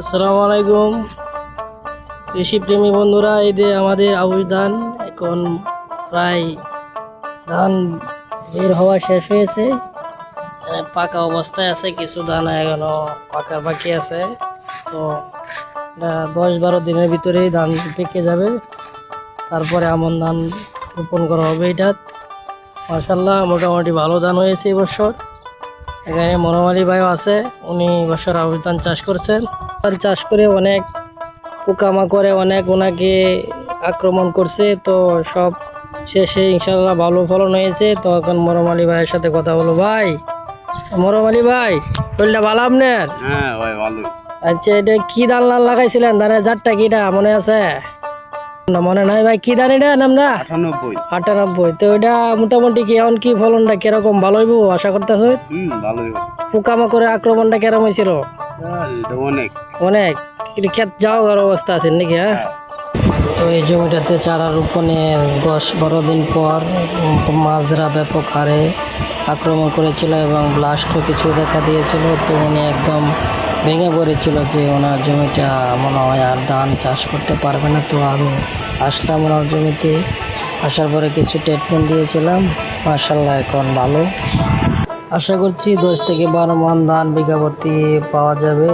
আসসালামু আলাইকুম। কৃষিপ্রেমী বন্ধুরা, এই আমাদের আউশ ধান, এখন প্রায় ধান বের হওয়া শেষ হয়েছে। পাকা অবস্থায় আছে, কিছু ধান এখনও পাকা বাকি আছে। তো দশ বারো দিনের ভিতরেই ধান পেকে যাবে। তারপরে আমন ধান রোপণ করা হবে এটা। মাসাল্লাহ মোটামুটি ভালো ধান হয়েছে এবছর এখানে মনোমালী ভাইও আছে উনি বছর আউশ ধান চাষ করছেন। আর চাষ করে অনেক পোকামাকড়ে অনেক ওনাকে আক্রমণ করছে তো সব শেষে ইনশাল্লাহ ভালো ফলন হয়েছে। তো এখন মরমালি ভাইয়ের সাথে কথা বলো ভাই। মরমালি ভাই শরীরটা ভালো আপনার? হ্যাঁ ভাই ভালো আচ্ছা এটা কি লাল লাগাইছিলেন? ধানের জাতটা কিটা মনে আছে? না মনে নাই ভাই কি ধান এটা নামটা আটানব্বই। আটানব্বই। তো এটা মোটামুটি কি এখন কি ফলনটা কীরকম ভালো হইব আশা করতেছো? ভালোই পোকামাকড়ের আক্রমণটা কেরম হয়েছিল? অনেক। অনেক? কিন্তু ক্ষেত যাও ঘর অবস্থা আছে নাকি হ্যাঁ? তো এই জমিটাতে চারা রোপণের দশ বারো দিন পর মাজরা ব্যাপক হারে আক্রমণ করেছিল এবং ব্লাস্টও কিছু দেখা দিয়েছিল। তো উনি একদম ভেঙে পড়েছিল যে ওনার জমিটা মনে হয় আর ধান চাষ করতে পারবে না তো আমি আসলাম ওনার জমিতে। আসার পরে কিছু ট্রিটমেন্ট দিয়েছিলাম মার্শাল্লাহ এখন ভালো। আশা করছি দশ থেকে বারো মন ধান বিঘা প্রতি পাওয়া যাবে।